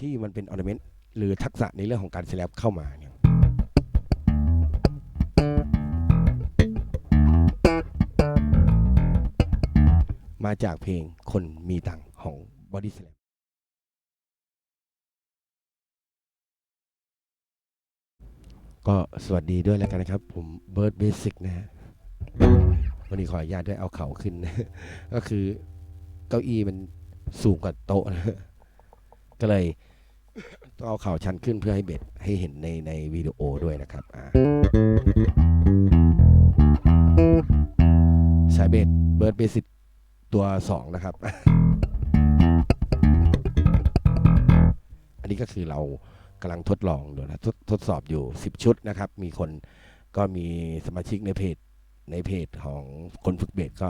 ที่มันเป็นออร์เมนต์หรือทักษะในเรื่องของการสแลปเข้ามาเนี่ยมาจากเพลงคนมีตังของ Body Slam ก็สวัสดีด้วยแล้วกันนะครับ ผมเบิร์ดเบสิกนะฮะวันนี้ขออนุญาตด้วยเอาเข่าขึ้นนะก็คือเก้าอี้มันสูงกว่าโต๊ะนะก็เลย ต้องเอาเข่าชันขึ้นเพื่อให้เบ็ดให้เห็นในในวิดีโอด้วยนะครับอ่าสายเบ็ดเบิร์ดเบสิกตัวสองนะครับ อันนี้ก็คือเรากำลังทดลองดูนะทดทดสอบอยู่ 10 ชุดนะครับ มีคนก็มีสมาชิกในเพจในเพจของคนฝึกเบสก็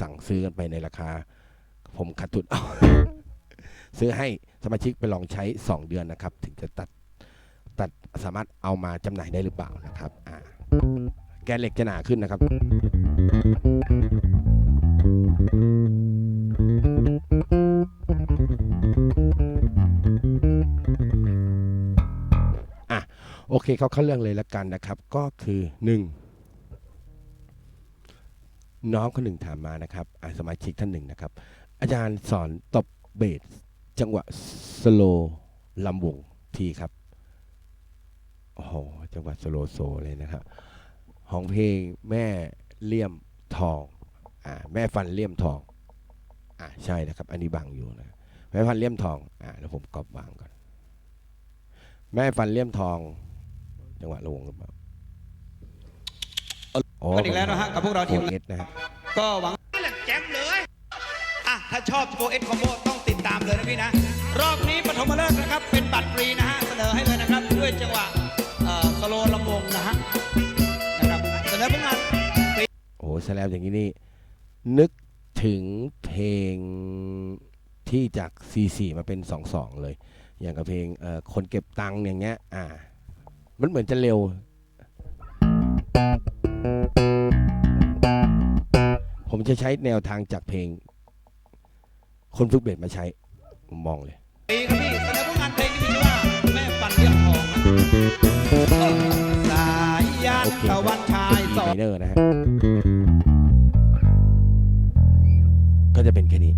สั่งซื้อกันไปในราคา ผมขาดทุนเอา ซื้อให้สมาชิกไปลองใช้ 2 เดือนนะครับ ถึงจะตัดตัดสามารถเอามาจำหน่ายได้หรือเปล่านะครับอ่าแกนเหล็กจะหนาขึ้นนะครับ อะ โอเคเขาเข้าเรื่องเลยละกันนะครับ ก็คือ1น,น้องคนหนึ่งถามมานะครับสมาชิกท่านหนึ่งนะครับ อาจารย์สอนตบเบส จังหวะสโลลำวงทีครับโอ้โหจังหวะสโลโซเลยนะครับของเพลงแม่เลี่ยมทองอ่าแม่ฟันเลี่ยมทองอ่าใช่นะครับ อันนี้บังอยู่นะแม่ฟันเลี่ยมทองอ่าแล้วผมกรอบวางก่อน แม่ฟันเลี่ยมทอง จังหวะลวงหรือเปล่าอ๋อกันอีกแล้วนะฮะกับพวกเราทีมโฟเอสนะฮะก็หวังแหลกแจ่มเลยอะถ้าชอบโฟเอ็นคอมโบต้องติดตามเลยนะพี่นะ รอบนี้ปฐมฤกษ์นะครับ เป็นบัตรฟรีนะฮะ เสนอให้เลยนะครับ ด้วยจังหวะสโลลำวงนะฮะนะครับเสนอผลงานโอ้โหแสลมอย่างนี้นี่ นึกถึงเพลงที่จาก C4 มาเป็น 2-2 เลย อย่างกับเพลงคนเก็บตังค์อย่างเงี้ยอ่า มันเหมือนจะเร็ว ผมจะใช้แนวทางจากเพลง คนฝึกเบสมาใช้ ผมมองเลยปีครับพี่เสนอผลงานเพลงที่มีชื่อว่าแม่ปันเลี้ยงทองนะสายยานโอเคตะวันชายสอง ไมเนอร์นะฮะ ก็จะเป็นแค่นี้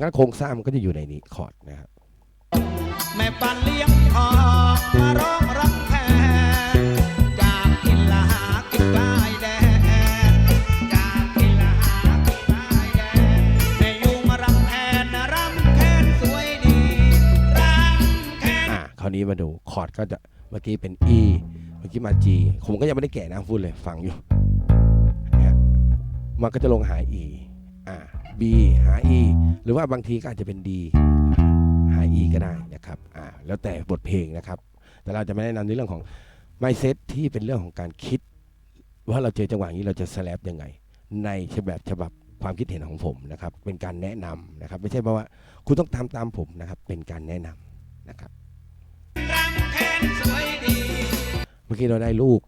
งั้นโครงสร้างมันก็จะอยู่ในนี้คอร์ดนะครับ แม่ปันเลี้ยงทองมาร้อ นี้มาดูคอร์ดก็จะเมื่อกี้เป็น E เมื่อกี้มา G ผมก็ยังไม่ได้แกะนะพูดเลยฟังอยู่นะมันก็จะลงหา E อ่า B หา E หรือว่าบางทีก็อาจจะเป็น D หา E ก็ได้นะครับอ่าแล้วแต่บทเพลงนะครับ แต่เราจะไม่แนะนำในเรื่องของ mindset ที่เป็นเรื่องของการคิด ว่าเราเจอจังหวะนี้เราจะสแลปยังไง ในฉบับฉบับความคิดเห็นของผมนะครับ เป็นการแนะนำนะครับ ไม่ใช่เพราะว่าคุณต้องทำตามผมนะครับ เป็นการแนะนำนะครับ อกี้เราได้ลูก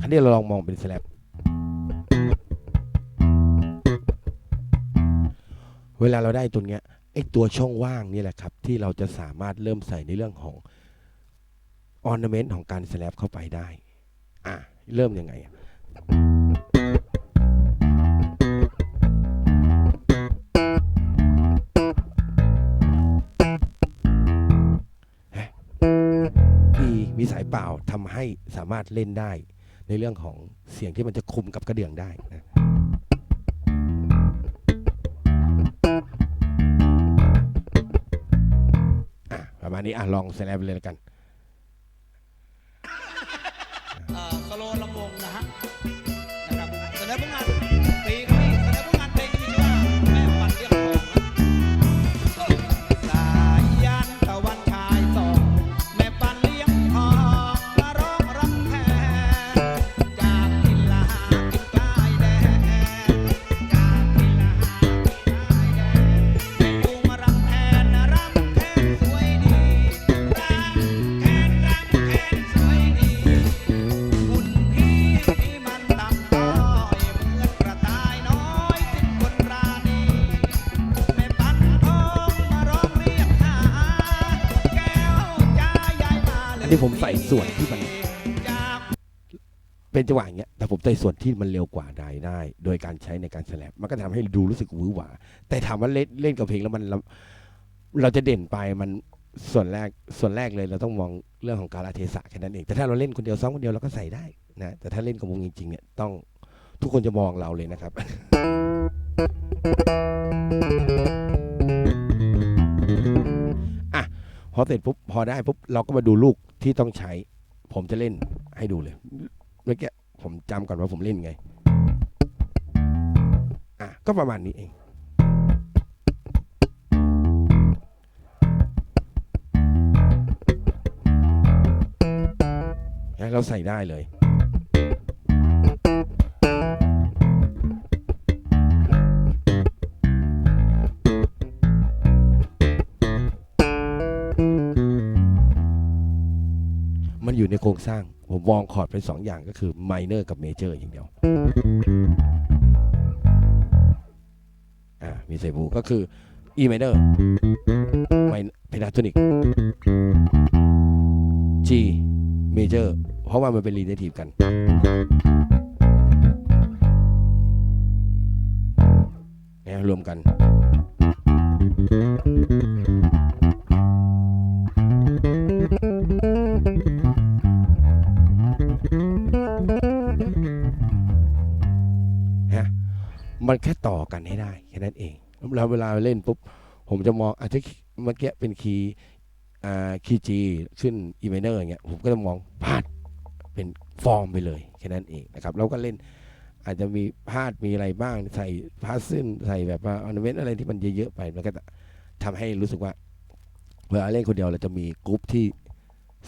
อันนี้เราลองมองเป็นสแลปเวลาเราได้ตัวเนี้ยไอตัวช่องว่างนี่แหละครับ ที่เราจะสามารถเริ่มใส่ในเรื่องของออ r n เมนต์ของการสแลปเข้าไปได้ อะ เริ่มยังไงอะ มีสายเปล่าทำให้สามารถเล่นได้ ในเรื่องของเสียงที่มันจะคุมกับกระเดื่องได้นะประมาณนี้อะลองแซลบเลยแล้วกันอ่อสโล ผมใส่ส่วนที่มัน เป็นจังหวะอย่างเงี้ยแต่ผมใส่ส่วนที่มันเร็วกว่าได้ได้ โดยการใช้ในการแสลปมันก็ทำให้ดูรู้สึกวือหวาแต่ถามว่าเล่นเล่นกับเพลงแล้วมันเราเราจะเด่นไปมันส่วนแรกส่วนแรกเลยเราต้องมองเรื่องของการลเทศะแค่นั้นเอง แต่ถ้าเราเล่นคนเดียวซ้อมคนเดียวเราก็ใส่ได้นะแต่ถ้าเล่นกับวงจริงๆเนี่ยต้องทุกคนจะมองเราเลยนะครับ อะพอเสร็จปุ๊บพอได้ปุ๊บเราก็มาดูลูก ที่ต้องใช้ ผมจะเล่นให้ดูเลยเมื่อกี้ผมจำก่อนว่าผมเล่นไง อะ ก็ประมาณนี้เอง เราใส่ได้เลย มันอยู่ในโครงสร้าง ผมมองคอร์ดเป็นสองอย่างก็คือไมเนอร์กับเมเจอร์อย่างเดียวอ่ามีเซบูก็คือ E minor ไมเพนทาโทนิก G major เพราะว่ามันเป็น relative กันนะรวมกัน มันแค่ต่อกันให้ได้แค่นั้นเองแล้วเวลาเล่นปุ๊บผมจะมองอาจจะเมื่อกี้เป็นคีย์อ่าคีย์จีขึ้นอีเมเนอร์อย่างเงี้ยผมก็จะมองพาดเป็นฟอร์มไปเลยแค่นั้นเองนะครับแล้วก็เล่นอาจจะมีพาดมีอะไรบ้างใส่พาสซึนใส่แบบว่าออร์เมนอะไรที่มันเยอะๆไปมันก็จะทำให้รู้สึกว่าเวลาเล่นคนเดียวเราจะมีกรุ๊ปที่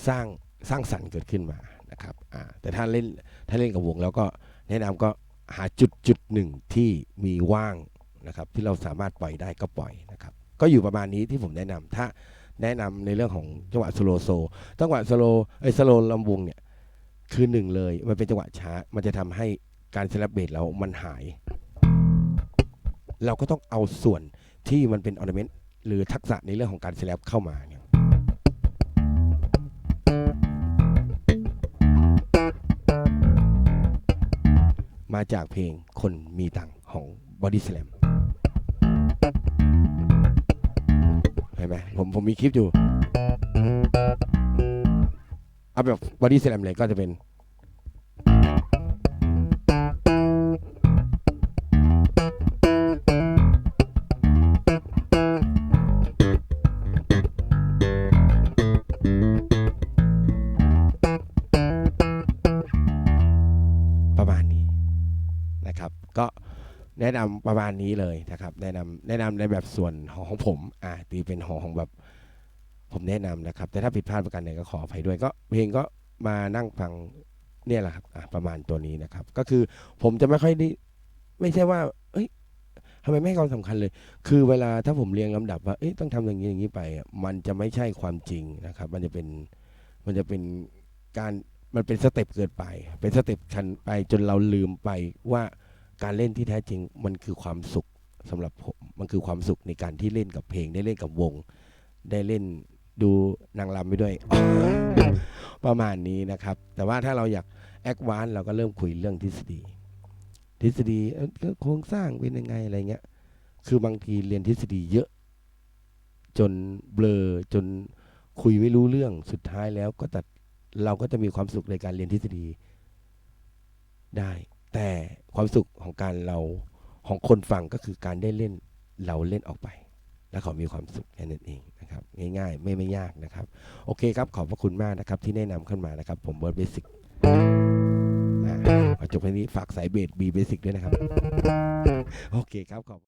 สร้างสร้างสรรค์เกิดขึ้นมานะครับอ่าแต่ถ้าเล่นถ้าเล่นกับวงแล้วก็แนะนำก็ หาจุดจุดหนึ่งที่มีว่างนะครับที่เราสามารถปล่อยได้ก็ปล่อยนะครับก็อยู่ประมาณนี้ที่ผมแนะนำถ้าแนะนำในเรื่องของจังหวะสโลโซจังหวะสโลไอสโลลำวงเนี่ยคือหนึ่งเลยมันเป็นจังหวะช้ามันจะทำให้การเซเลบเบตเรามันหาย เราก็ต้องเอาส่วนที่มันเป็นออร์เนเมนต์หรือทักษะในเรื่องของการเซเลบเข้ามาเนี่ย มาจากเพลงคนมีตังของบอดี้สแลมเห็นไหมผมผมมีคลิปอยู่ เอาแบบบอดี้สแลมเลยก็จะเป็น แนะนำประมาณนี้เลยนะครับ แนะนำแนะนำในแบบส่วนของของผมอ่าตีเป็นขอของแบบผมแนะนำนะครับ แต่ถ้าผิดพลาดประการใดก็ขออภัยด้วยก็เพลงก็มานั่งฟังเนี่ยแหละครับอะประมาณตัวนี้นะครับ ก็คือผมจะไม่ค่อยได้ไม่ใช่ว่า เอ้ยทำไมไม่ให้ความสำคัญเลย คือเวลาถ้าผมเรียงลำดับว่าเอ้ยต้องทำอย่างนี้อย่างนี้ไป มันจะไม่ใช่ความจริงนะครับ มันจะเป็นมันจะเป็นการมันเป็นสเต็ปเกินไป เป็นสเต็ปชันไปจนเราลืมไปว่า การเล่นที่แท้จริงมันคือความสุขสำหรับผมมันคือความสุขในการที่เล่นกับเพลงได้เล่นกับวง ได้เล่นดูนางรำไปด้วย ประมาณนี้นะครับ แต่ว่าถ้าเราอยากแอควานเราก็เริ่มคุยเรื่องทฤษฎี ทฤษฎีโครงสร้างเป็นยังไงอะไรเงี้ย คือบางทีเรียนทฤษฎีเยอะ จนเบลอจนคุยไม่รู้เรื่องสุดท้ายแล้วก็ตัดเราก็จะมีความสุขในการเรียนทฤษฎีได้ แต่ความสุขของการเราของคนฟังก็คือการได้เล่นเราเล่นออกไป แล้วเขามีความสุขแค่นั้นเองนะครับ ง่ายๆ ไม่ไม่ยากนะครับ โอเคครับ ขอบพระคุณมากนะครับ ที่แนะนำขึ้นมานะครับ ผมเบิร์ดเบสิกจบแค่นี้ฝากสายเบสบีเบสิกด้วยนะครับ โอเคครับขอบ